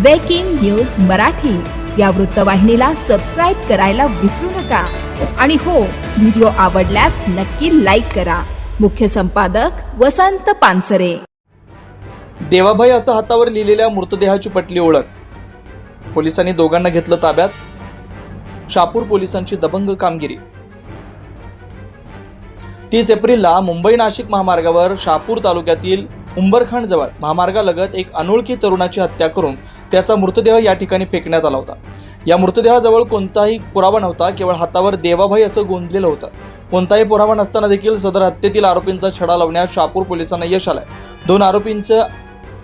Breaking news Marathi या वृत्तवाहिनीला subscribe करायला विसरू नका. आणि हो व्हिडिओ आवडल्यास नक्की लाईक करा. मुख्य संपादक वसंत पानसरे. देवाभाई असं हातावर लिहिलेल्या मृतदेहाची पटली ओळख. पोलिसांनी दोघांना घेतलं ताब्यात. शापूर पोलिसांची दबंग कामगिरी. तीस एप्रिलला मुंबई नाशिक महामार्गावर शापूर तालुक्यातील उंबरखंडजवळ महामार्गालगत एक अनोळखी तरुणाची हत्या करून त्याचा मृतदेह या ठिकाणी फेकण्यात आला होता. या मृतदेहाजवळ कोणताही पुरावा नव्हता केवळ हातावर देवाभाई असं गोंधलेलं होतं. कोणताही पुरावा नसताना देखील सदर हत्येतील आरोपींचा छडा लावण्यात शापूर पोलिसांना यश आलंय. दोन आरोपींचं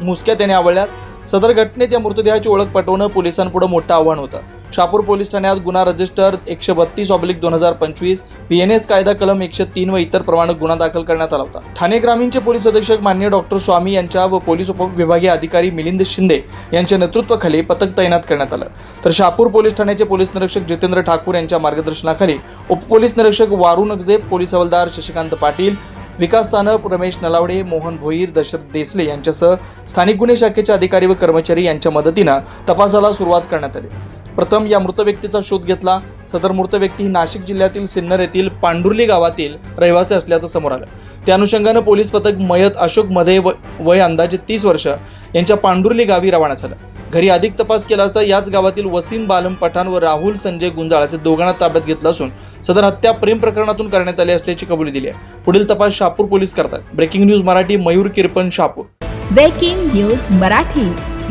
मुसक्या त्याने आवडल्यात सदर घटनेत या मृतदेहाची ओळख पटवणं पोलिसांपुढे मोठं आव्हान होतं. शापूर पोलीस ठाण्यात गुन्हा रजिस्टर एकशे बत्तीस ऑब्लिक दोन हजार पंचवीस पीएनएस कायदा कलम एकशे तीन व इतर प्रमाणात गुन्हा दाखल करण्यात आला होता. ठाणे ग्रामीणचे पोलीस अधीक्षक मान्य डॉक्टर स्वामी यांच्या व पोलीस उपविभागीय अधिकारी मिलिंद शिंदे यांच्या नेतृत्वाखाली पथक तैनात करण्यात आलं. तर शापूर पोलीस ठाण्याचे पोलीस निरीक्षक जितेंद्र ठाकूर यांच्या मार्गदर्शनाखाली उपपोलीस निरीक्षक वारू नगजे पोलीस हवालदार शशिकांत पाटील विकास सानप रमेश नलावडे मोहन भोईर दशरथ देसले यांच्यासह स्थानिक गुन्हे शाखेचे अधिकारी व कर्मचारी यांच्या मदतीनं तपासाला सुरुवात करण्यात आली. प्रथम या मृत व्यक्तीचा शोध घेतला. सदर मृत व्यक्ती ही नाशिक जिल्ह्यातील सिन्नर येथील पांडुर्ली गावातील रहिवासी असल्याचं समोर आलं. त्या अनुषंगानं पोलीस पथक मयत अशोकमध्ये व- वय अंदाजे तीस वर्ष यांच्या पांडुर्ली गावी रवाना झालं. घरी अधिक तपास केला असता याच गावातील वसीम बालम पठाण व राहुल संजय गुंजाळ असे दोघांना ताब्यात घेतलं असून सदर हत्या प्रेम प्रकरणातून करण्यात आली असल्याची कबुली दिली आहे. पुढील तपास शहापूर पोलीस करतात. Breaking news Marathi Mayur Kirpan Shahapur breaking news Marathi.